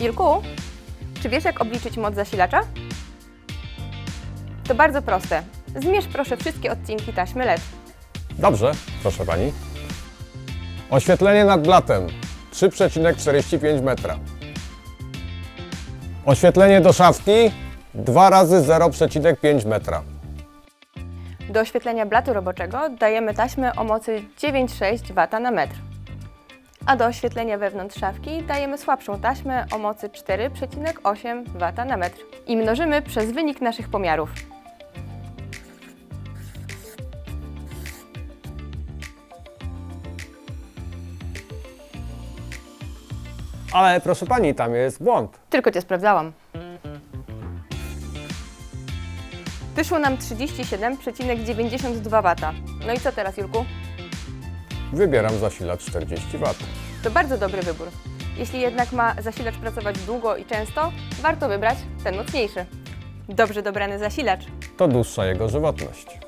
Irku, czy wiesz jak obliczyć moc zasilacza? To bardzo proste. Zmierz proszę wszystkie odcinki taśmy LED. Dobrze, proszę pani. Oświetlenie nad blatem 3,45 metra. Oświetlenie do szafki 2 razy 0,5 metra. Do oświetlenia blatu roboczego dajemy taśmę o mocy 9,6 W na metr. A do oświetlenia wewnątrz szafki dajemy słabszą taśmę o mocy 4,8 W na metr. I mnożymy przez wynik naszych pomiarów. Ale proszę pani, tam jest błąd. Tylko Cię sprawdzałam. Wyszło nam 37,92 W. No i co teraz, Julku? Wybieram zasilacz 40 W. To bardzo dobry wybór. Jeśli jednak ma zasilacz pracować długo i często, warto wybrać ten mocniejszy. Dobrze dobrany zasilacz. To dłuższa jego żywotność.